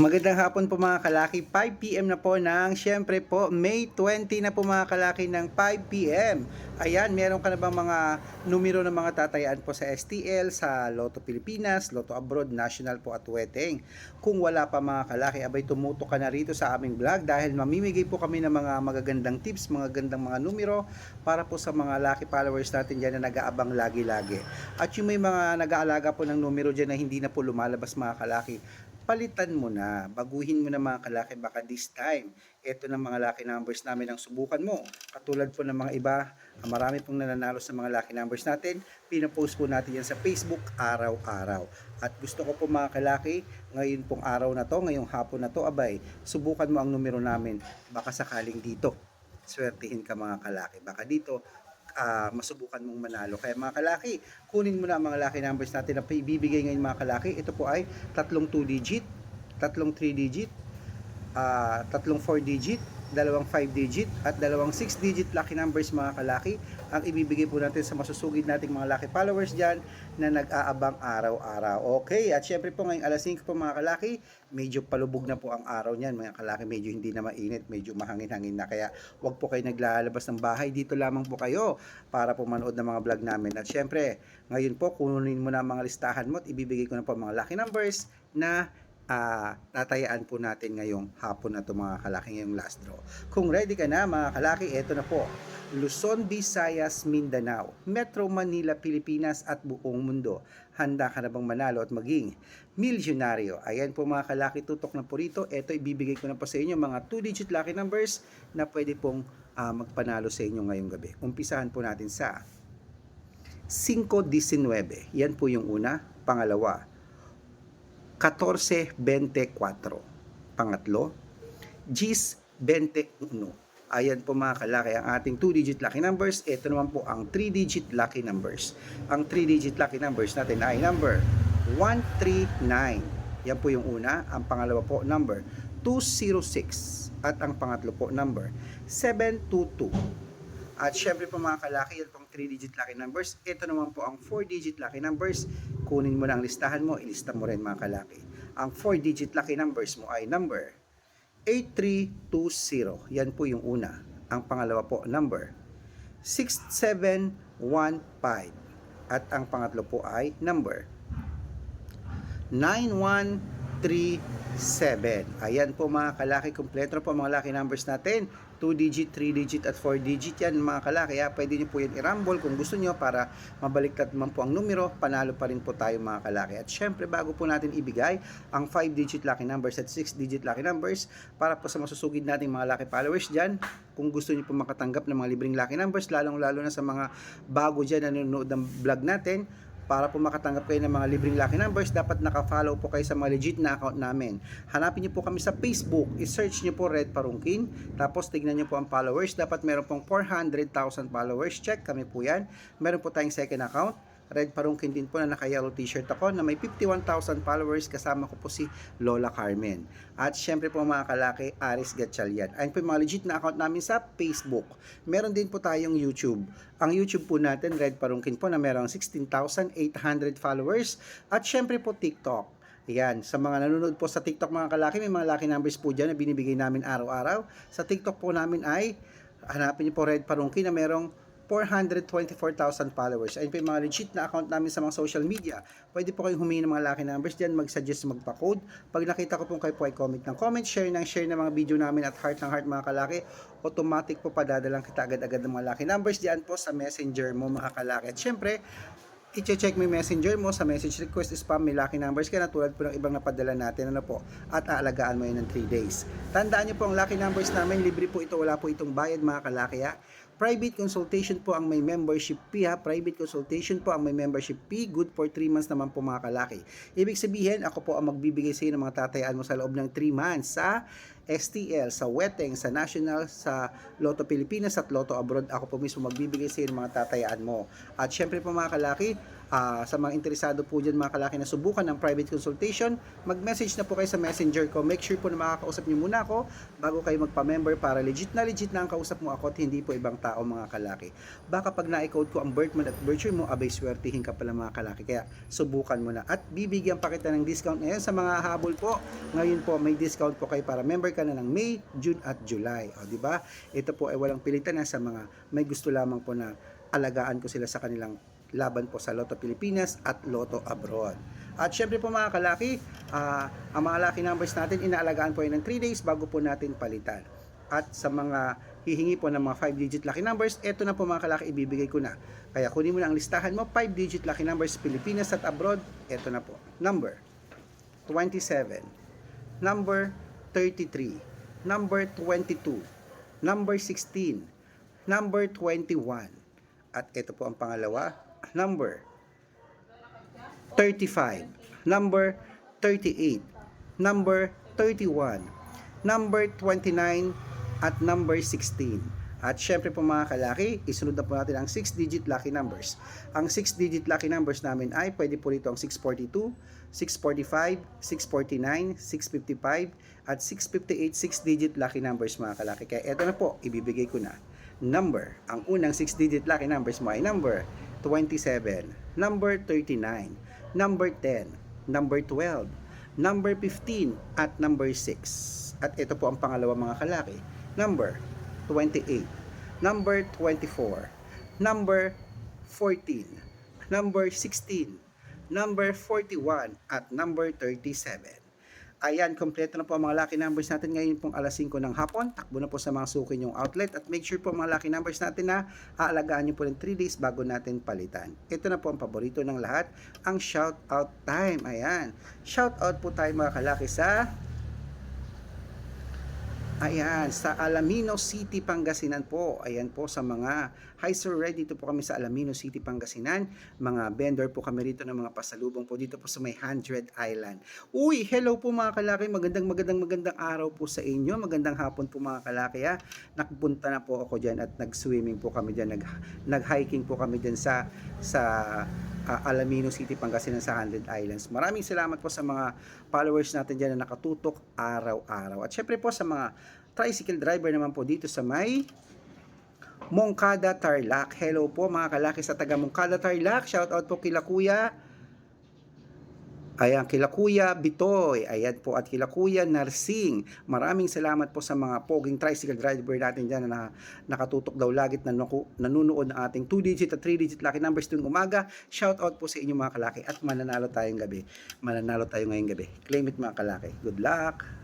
Magandang hapon po mga kalaki, 5pm na po ng syempre po May 20 na po mga kalaki ng 5pm. Ayan, meron ka na bang mga numero ng mga tatayaan po sa STL, sa Lotto Pilipinas, Lotto Abroad, National po at Weteng. Kung wala pa mga kalaki, abay tumuto ka na rito sa aming vlog dahil mamimigay po kami ng mga magagandang tips, mga gandang mga numero para po sa mga lucky followers natin dyan na nag-aabang lagi-lagi. At yung may mga nag-aalaga po ng numero dyan na hindi na po lumalabas mga kalaki, palitan mo na, baguhin mo na mga kalaki baka this time. Ito na mga lucky numbers namin ang subukan mo. Katulad po ng mga iba, marami pong nananalo sa mga lucky numbers natin, pinapost po natin yan sa Facebook araw-araw. At gusto ko po mga kalaki, ngayon pong araw na to, ngayong hapon na to, abay, subukan mo ang numero namin. Baka sakaling dito, swertihin ka mga kalaki. Baka dito, ah, masubukan mong manalo. Kaya mga kalaki, kunin mo na ang mga lucky numbers natin na ibibigay ngayon mga kalaki. Ito po ay tatlong 2 digit, tatlong 3 digit, ah, tatlong 4 digit, dalawang 5 digit, at dalawang 6 digit lucky numbers mga kalaki ang ibibigay po natin sa masusugid nating mga lucky followers dyan na nag-aabang araw-araw. Okay, at syempre po ngayong alas 5 po mga kalaki, medyo palubog na po ang araw niyan mga kalaki, medyo hindi na mainit, medyo mahangin-hangin na kaya wag po kayo naglalabas ng bahay, dito lamang po kayo para po manood ng mga vlog namin. At syempre, ngayon po kunin mo na mga listahan mo at ibibigay ko na po mga lucky numbers na ah, tatayaan po natin ngayong hapon na to mga kalaki ngayong last draw. Kung ready ka na mga kalaki, eto na po. Luzon, Visayas, Mindanao, Metro Manila, Pilipinas at buong mundo. Handa ka na bang manalo at maging milyonaryo? Ayan po mga kalaki, tutok na po rito. Ito ibibigay ko na po sa inyo mga 2-digit lucky numbers na pwede pong ah, magpanalo sa inyo ngayong gabi. Umpisahan po natin sa 5.19. Yan po yung una. Pangalawa, 14.24. Pangatlo, Gis 21. Ayan po mga kalaki ang ating 2-digit lucky numbers. Ito naman po ang 3-digit lucky numbers. Ang 3-digit lucky numbers natin ay number 139. Yan po yung una. Ang pangalawa po number 206. At ang pangatlo po number 722. At syempre po mga kalaki, yan pong 3-digit lucky numbers. Ito naman po ang 4-digit lucky numbers. Kunin mo na ang listahan mo, ilista mo rin mga kalaki. Ang 4-digit lucky numbers mo ay number 8320. Yan po yung una. Ang pangalawa po, number 6715. At ang pangatlo po ay number 9137. Ayan po mga kalaki, kompleto na po mga lucky numbers natin. 2 digit, 3 digit at 4 digit yan mga kalaki. Kaya pwede nyo po yan i-rumble kung gusto nyo para mabaliktad man po ang numero, panalo pa rin po tayo mga kalaki. At syempre bago po natin ibigay ang 5 digit lucky numbers at 6 digit lucky numbers para po sa masusugid nating mga lucky followers dyan, kung gusto nyo po makatanggap ng mga libreng lucky numbers, lalong lalo na sa mga bago dyan na nanonood ng vlog natin, para po makatanggap kayo ng mga libreng lucky numbers, dapat naka-follow po kayo sa mga legit na account namin. Hanapin niyo po kami sa Facebook, i-search niyo po Red Parungkin, tapos tignan niyo po ang followers. Dapat meron pong 400,000 followers. Check kami po yan. Meron po tayong second account. Red Parungkin din po na naka-yellow t-shirt ako na may 51,000 followers kasama ko po si Lola Carmen. At syempre po mga kalaki, Aris Gatchalian. Ayun po yung mga legit na account namin sa Facebook. Meron din po tayong YouTube. Ang YouTube po natin, Red Parungkin po na merong 16,800 followers. At syempre po TikTok. Yan, sa mga nanonood po sa TikTok mga kalaki, may mga lucky numbers po dyan na binibigay namin araw-araw. Sa TikTok po namin ay, hanapin niyo po Red Parungki na merong 424,000 followers. Ayun po yung mga legit na account namin sa mga social media. Pwede po kayong humingi ng mga lucky numbers dyan, mag-suggest, magpa-code. Pag nakita ko po kayo po ay comment ng comment, share ng share ng mga video namin at heart ng heart mga kalaki, automatic po padadalang kita agad-agad ng mga lucky numbers dyan po sa messenger mo mga kalaki. At syempre, i-check mo yung messenger mo sa message request spam may lucky numbers ka na tulad po ng ibang napadala natin ano po at aalagaan mo yun ng 3 days tandaan nyo po ang lucky numbers namin libre po ito wala po itong bayad mga kalaki ha private consultation po ang may membership fee ha? Private consultation po ang may membership fee. Good for 3 months naman po mga kalaki. Ibig sabihin ako po ang magbibigay sa iyo ng mga tatayaan mo sa loob ng 3 months sa STL, sa Weteng, sa National, sa Lotto Pilipinas at Lotto Abroad. Ako po mismo magbibigay sa iyo ng mga tatayaan mo. At syempre po mga kalaki, ah, sa mga interesado po dyan mga kalaki na subukan ng private consultation, mag-message na po kayo sa messenger ko. Make sure po na makakausap niyo muna ako bago kayo magpa-member para legit na legit na ang kausap mo ako at hindi po ibang tao mga kalaki. Baka pag na-code ko ang birth month at birth year mo, abay swertihin ka pala mga kalaki. Kaya subukan mo na. At bibigyan pa kita ng discount ngayon sa mga habol po. Ngayon po may discount po kayo para member na ng May, June at July. O di ba? Ito po ay walang pilitan na sa mga may gusto lamang po na alagaan ko sila sa kanilang laban po sa Lotto Pilipinas at Lotto Abroad. At syempre po mga kalaki, ah, ang mga lucky numbers natin, inaalagaan po yan ng 3 days bago po natin palitan. At sa mga hihingi po ng mga 5-digit lucky numbers, eto na po mga kalaki, ibibigay ko na. Kaya kunin mo na ang listahan mo, 5-digit lucky numbers Pilipinas at abroad, eto na po. Number 27, number 33, number 22, number 16, number 21, at ito po ang pangalawa, number 35, number 38, number 31, number 29, at number 16. At syempre po mga kalaki, isunod na po natin ang 6-digit lucky numbers. Ang 6-digit lucky numbers namin ay pwede po rito ang 642, 645, 649, 655, at 658 6-digit lucky numbers mga kalaki. Kaya eto na po, ibibigay ko na. Number, ang unang 6-digit lucky numbers mo ay number 27, number 39, number 10, number 12, number 15, at number 6. At ito po ang pangalawa mga kalaki. Number 28, number 24, number 14, number 16, number 41, at number 37. Ayan, kompleto na po ang mga lucky numbers natin ngayon pong alas 5 ng hapon. Takbo na po sa mga suki yung outlet at make sure po mga lucky numbers natin na aalagaan nyo po ng 3 days bago natin palitan. Ito na po ang paborito ng lahat, ang shout out time. Ayan, shout out po tayo mga kalaki sa Ayan, sa Alamino City, Pangasinan po. Ayan po sa mga Hi Sir Red, dito po kami sa Alamino City, Pangasinan. Mga vendor po kami rito ng mga pasalubong po dito po sa may 100 Island. Uy, hello po mga kalaki. Magandang magandang magandang araw po sa inyo. Magandang hapon po mga kalaki ha. Nagpunta na po ako dyan at nag-swimming po kami dyan. Nag, nag-hiking po kami dyan sa sa uh, Alamino City, Pangasinan sa 100 Islands. Maraming salamat po sa mga followers natin dyan na nakatutok araw-araw. At syempre po sa mga tricycle driver naman po dito sa may Mongkada Tarlac. Hello po mga kalaki sa taga Mongkada Tarlac. Shout out po kila Kuya. Ayan, kila Kuya Bitoy. Ayan po at kila Kuya Narsing. Maraming salamat po sa mga poging tricycle driver natin dyan na nakatutok daw lagit na nanunood ng ating 2-digit at 3-digit lucky numbers tuwing umaga. Shout out po sa inyo mga kalaki at mananalo tayong gabi. Mananalo tayo ngayong gabi. Claim it mga kalaki. Good luck!